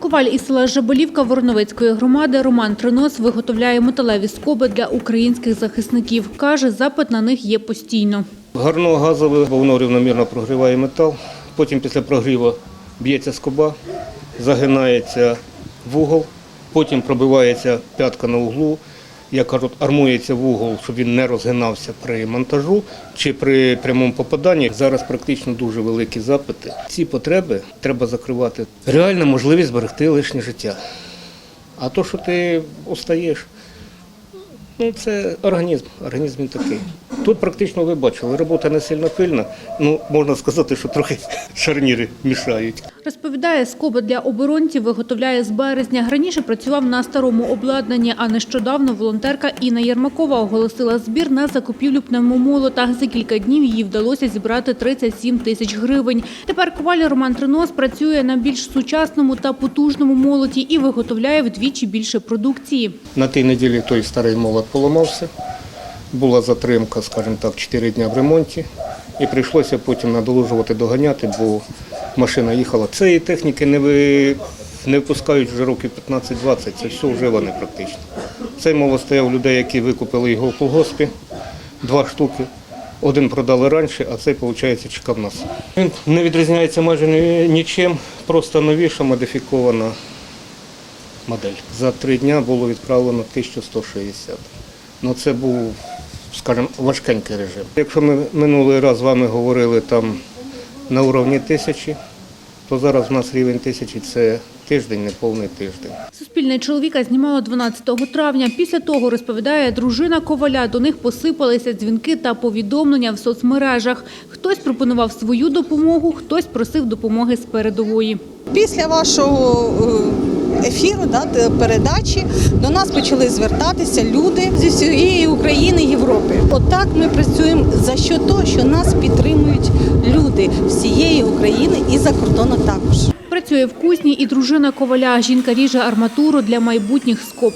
Коваль із села Жаболівка Вороновецької громади Роман Тринос виготовляє металеві скоби для українських захисників. Каже, запит на них є постійно. Гарно газове, воно рівномірно прогріває метал. Потім після прогріву б'ється скоба, загинається вугол, потім пробивається п'ятка на углу. Як кажуть, армується в угол, щоб він не розгинався при монтажу чи при прямому попаданні. Зараз практично дуже великі запити. Ці потреби треба закривати. Реальна можливість зберегти лишнє життя. А то, що ти устаєш, Ну, це організм, організм він такий. Тут практично ви бачили, робота не сильно пильна. Ну, можна сказати, що трохи шарніри мішають. Розповідає, скоби для оборонців виготовляє з березня. Раніше працював на старому обладнанні, а нещодавно волонтерка Інна Єрмакова оголосила збір на закупівлю пневмомолота. За кілька днів їй вдалося зібрати 37 тисяч гривень. Тепер коваль Роман Тринос працює на більш сучасному та потужному молоті і виготовляє вдвічі більше продукції. На тій неділі той старий молот поламався. Була затримка, скажімо так, 4 дні в ремонті. І прийшлося потім надолужувати, доганяти, бо машина їхала. Цієї техніки не, ви... не випускають вже років 15-20, це все вживане практично. Цей молот стояв людей, які викупили його в колгоспі, два штуки. Один продали раніше, а цей, виходить, чекав нас. Він не відрізняється майже нічим, просто новіша, модифікована модель. За три дні було відправлено 1160. Ну це був, скажімо, важкенький режим. Якщо ми минулий раз з вами говорили там на уровні тисячі, то зараз в нас рівень тисячі це тиждень, не повний тиждень. Суспільне чоловіка знімало 12 травня. Після того, розповідає дружина Коваля, до них посипалися дзвінки та повідомлення в соцмережах. Хтось пропонував свою допомогу, хтось просив допомоги з передової. Після вашого е, ефіру, да, передачі, до нас почали звертатися люди України Європи. Отак ми працюємо за що того, що нас підтримують люди всієї України і за кордону також. Працює в кузні і дружина Коваля. Жінка ріже арматуру для майбутніх скоб.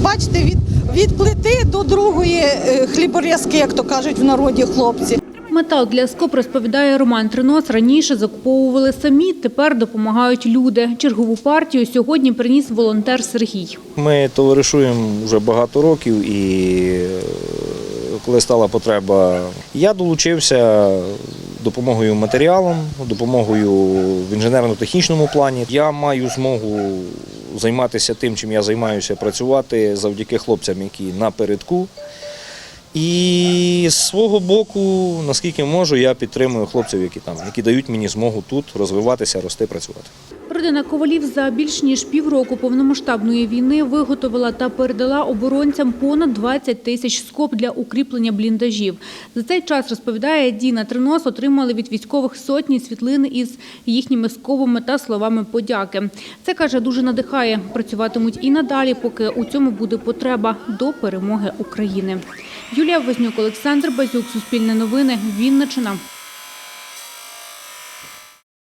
Бачите, від, від плити до другої е, хліборізки, як то кажуть в народі хлопці. Метал для скоб, розповідає Роман Тринос, раніше закуповували самі, тепер допомагають люди. Чергову партію сьогодні приніс волонтер Сергій. Ми товаришуємо вже багато років і е, коли стала потреба, я долучився допомогою матеріалом, допомогою в інженерно-технічному плані. Я маю змогу займатися тим, чим я займаюся, працювати завдяки хлопцям, які напередку. І з свого боку, наскільки можу, я підтримую хлопців, які там, які дають мені змогу тут розвиватися, рости, працювати. Родина Ковалів за більш ніж півроку повномасштабної війни виготовила та передала оборонцям понад 20 тисяч скоб для укріплення бліндажів. За цей час, розповідає Діна Тринос, отримали від військових сотні світлин із їхніми скобами та словами подяки. Це, каже, дуже надихає. Працюватимуть і надалі, поки у цьому буде потреба до перемоги України. Юлія Вознюк, Олександр Базюк, Суспільне новини, Вінничина.